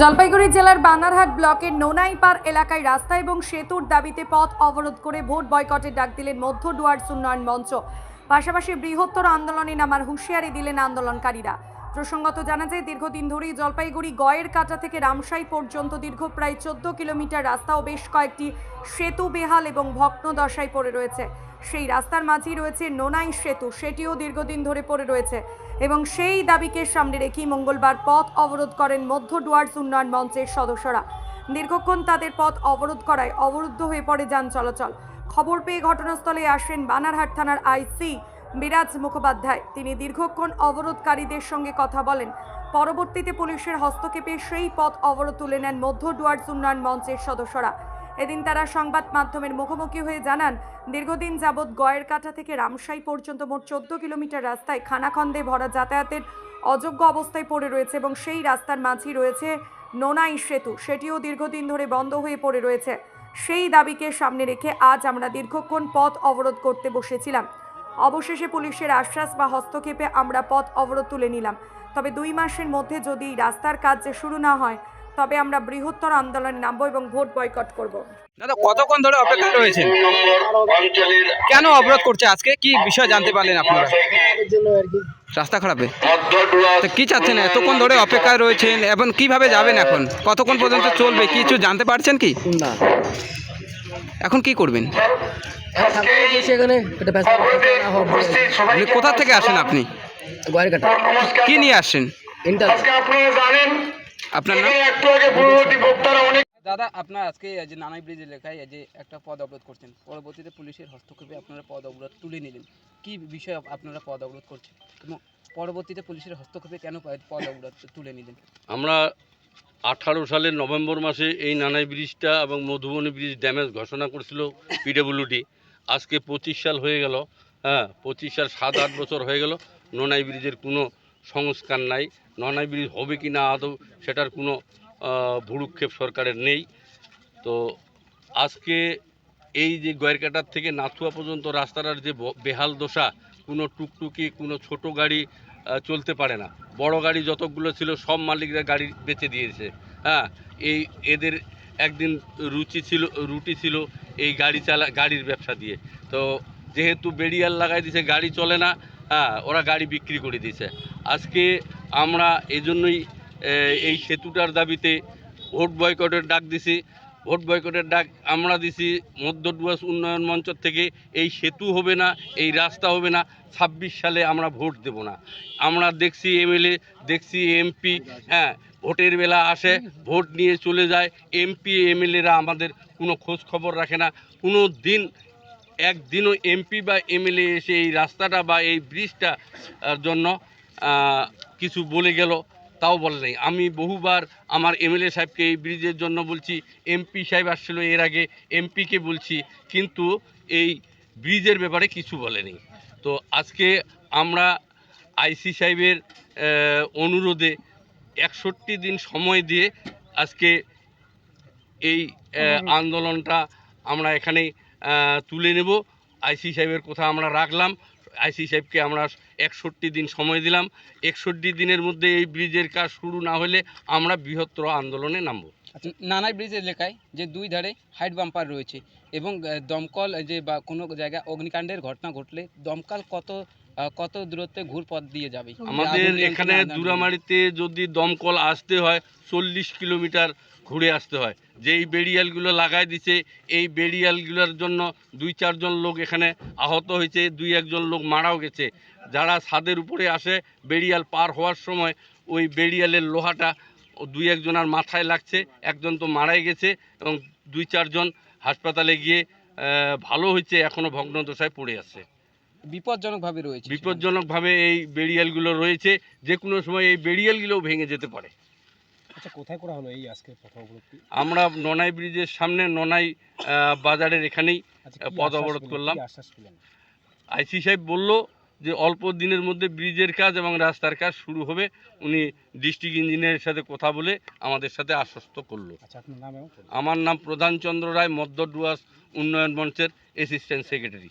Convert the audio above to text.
জলপাইগুড়ি জেলার বানারহাট ব্লকের নোনাইপাড় এলাকায় রাস্তা এবং সেতুর দাবিতে পথ অবরোধ করে ভোট বয়কটের ডাক দিলেন মধ্য ডুয়ার্স উন্নয়ন মঞ্চ। পাশাপাশি বৃহত্তর আন্দোলনে নামার হুঁশিয়ারি দিলেন আন্দোলনকারীরা। প্রসঙ্গত জানা যায়, দীর্ঘদিন ধরেই জলপাইগুড়ি গয়ের কাটা থেকে রামসাই পর্যন্ত দীর্ঘ প্রায় চোদ্দ কিলোমিটার রাস্তা ও বেশ কয়েকটি সেতু বেহাল এবং ভগ্ন দশায় পড়ে রয়েছে। সেই রাস্তার মাঝেই রয়েছে নোনাই সেতু, সেটিও দীর্ঘদিন ধরে পড়ে রয়েছে এবং সেই দাবিকে সামনে রেখেই মঙ্গলবার পথ অবরোধ করেন মধ্য ডুয়ার্স উন্নয়ন মঞ্চের সদস্যরা। দীর্ঘক্ষণ তাদের পথ অবরোধ করায় অবরুদ্ধ হয়ে পড়ে যান চলাচল। খবর পেয়ে ঘটনাস্থলে আসেন বানারহাট থানার আইসি বিরাজ মুখোপাধ্যায়। তিনি দীর্ঘক্ষণ অবরোধকারীদের সঙ্গে কথা বলেন। পরবর্তীতে পুলিশের হস্তক্ষেপে সেই পথ অবরোধ তুলে নেন মধ্য ডুয়ার্স উন্নয়ন মঞ্চের সদস্যরা। এদিন তারা সংবাদ মাধ্যমের মুখোমুখি হয়ে জানান, দীর্ঘদিন যাবৎ গয়ের কাটা থেকে রামসাই পর্যন্ত মোট চোদ্দ কিলোমিটার রাস্তায় খানাখন্দে ভরা যাতায়াতের অযোগ্য অবস্থায় পড়ে রয়েছে এবং সেই রাস্তার মাঝেই রয়েছে নোনাই সেতু। সেটিও দীর্ঘদিন ধরে বন্ধ হয়ে পড়ে রয়েছে। সেই দাবিকে সামনে রেখে আজ আমরা দীর্ঘক্ষণ পথ অবরোধ করতে বসেছিলাম। অবশেষে পুলিশের আশ্বাস বা হস্তক্ষেপে আমরা পথ অবরোধ তুলে নিলাম। তবে দুই মাসের মধ্যে যদি রাস্তার কাজ যে শুরু না হয় তবে আমরা বৃহত্তর আন্দোলনে নামবো এবং ভোট বয়কট করব। দাদা কতক্ষণ ধরে অপেক্ষা রয়েছেন? কেন অবরোধ করছে আজকে? কি বিষয় জানতে পারলেন আপনারা? রাস্তা খারাপে। তো কি চাচ্ছেন? এতক্ষণ ধরে অপেক্ষায় রয়েছেন এবং কীভাবে যাবেন এখন? কতক্ষণ পর্যন্ত চলবে? কিছু জানতে পারছেন কি? না। এখন কি করবেন? কোথা থেকে আসেন আপনি? গয়ের কি নিয়ে আসেন? আপনার নাম? দাদা আপনার আজকে এই যে নানাই ব্রিজ লেখায় এই যে একটা পদ অবরোধ করছেন। পরবর্তীতে পুলিশের হস্তক্ষেপে আপনারা পদ অবরোধ তুলে নিলেন। কি বিষয়ে আপনারা পদ অবরোধ করছেন? এবং পরবর্তীতে পুলিশের হস্তক্ষেপে কেন পদ অবরোধ তুলে নিলেন? আমরা আঠারো সালের নভেম্বর মাসে এই নানাই ব্রিজটা এবং মধুবনী ব্রিজ ড্যামেজ ঘোষণা করেছিল পিডব্লিউডি আজকে পঁচিশ সাল হয়ে গেল হ্যাঁ পঁচিশ সাল সাত আট বছর হয়ে গেল, ননাই ব্রিজের কোনো সংস্কার নাই। ননাই ব্রিজ হবে কি না আদৌ সেটার কোনো ভুরুক্ষেপ সরকারের নেই। তো আজকে এই যে গয়েরকাটার থেকে নাথুয়া পর্যন্ত রাস্তাটার যে বেহাল দশা, কোনো টুকটুকি, কোনো ছোট গাড়ি চলতে পারে না। বড় গাড়ি যতগুলো ছিল, সব মালিকরা গাড়ি বেচে দিয়েছে। হ্যাঁ এই এদের একদিন রুচি ছিল, রুটি ছিল এই গাড়ি চালা, গাড়ির ব্যবসা দিয়ে। তো যেহেতু বেরিয়াল লাগাই দিছে, গাড়ি চলে না হ্যাঁ ওরা গাড়ি বিক্রি করে দিয়েছে আজকে আমরা এজন্যই এই সেতুটার দাবিতে ভোট বয়কটের ডাক দিছি। ভোট বয়কটের ডাক আমরা দিছি মধ্য ডুয়ার্স উন্নয়ন মঞ্চ থেকে, এই সেতু হবে না, এই রাস্তা হবে না, ছাব্বিশ সালে আমরা ভোট দেব না। আমরা দেখছি এমএলএ, দেখছি এমপি হ্যাঁ ভোটের বেলা আসে ভোট নিয়ে চলে যায়। এমপি এমএলএরা আমাদের কোনো খোঁজ খবর রাখে না। কোনো দিন একদিনও এমপি বা এমএলএ এসে এই রাস্তাটা বা এই ব্রিজটা জন্য কিছু বলে গেল তাও বলে নাই। আমি বহুবার আমার এমএলএ সাহেবকে এই ব্রিজের জন্য বলছি এমপি সাহেব আসছিল এর আগে এমপিকে বলছি কিন্তু এই ব্রিজের ব্যাপারে কিছু বলেনি। তো আজকে আমরা আইসি সাহেবের অনুরোধে একষট্টি দিন সময় দিয়ে আজকে এই আন্দোলনটা আমরা এখানে তুলে নেব। আইসি সাহেবের কথা আমরা রাখলাম। আইসি সাহেবকে আমরা একষট্টি দিন সময় দিলাম। একষট্টি দিনের মধ্যে এই ব্রিজের কাজ শুরু না হলে আমরা বৃহত্তর আন্দোলনে নামব। আচ্ছা, নানাই ব্রিজ এলাকায় যে দুই ধারে হাইট বাম্পার রয়েছে এবং দমকল যে বা কোনো জায়গায় অগ্নিকাণ্ডের ঘটনা ঘটলে দমকল কত কত দূরত্বে ঘুরপথ দিয়ে যাবে? আমাদের এখানে দুরামারিতে যদি দমকল আসতে হয় চল্লিশ কিলোমিটার ঘুরে আসতে হয়। যেই বেরিয়ালগুলো লাগাই দিছে এই বেরিয়ালগুলোর জন্য দুই চারজন লোক এখানে আহত হয়েছে দুই একজন লোক মারাও গেছে। যারা ছাদের উপরে আসে বেরিয়াল পার হওয়ার সময় ওই বেরিয়ালের লোহাটা দুই একজনের মাথায় লাগছে একজন তো মারাই গেছে এবং দুই চারজন হাসপাতালে গিয়ে ভালো হয়েছে এখনও ভগ্নদশায় পড়ে আছে। বিপজ্জনকভাবে রয়েছে বিপজ্জনকভাবে এই বেরিয়ালগুলো রয়েছে যে কোনো সময় এই বেরিয়ালগুলোও ভেঙে যেতে পারে। আচ্ছা কোথায় করা হলো এই আজকে পথ আমরা ননাই ব্রিজের সামনে ননাই বাজারের এখানেই আচ্ছা পথ অবরোধ করলাম। আইসি সাহেব বলল যে অল্প দিনের মধ্যে ব্রিজের কাজ এবং রাস্তার কাজ শুরু হবে। উনি ডিস্ট্রিক্ট ইঞ্জিনিয়ারের সাথে কথা বলে আমাদের সাথে আশ্বস্ত করল। আচ্ছা। আমার নাম প্রধানচন্দ্র রায় মধ্য ডুয়ার্স উন্নয়ন মঞ্চের অ্যাসিস্ট্যান্ট সেক্রেটারি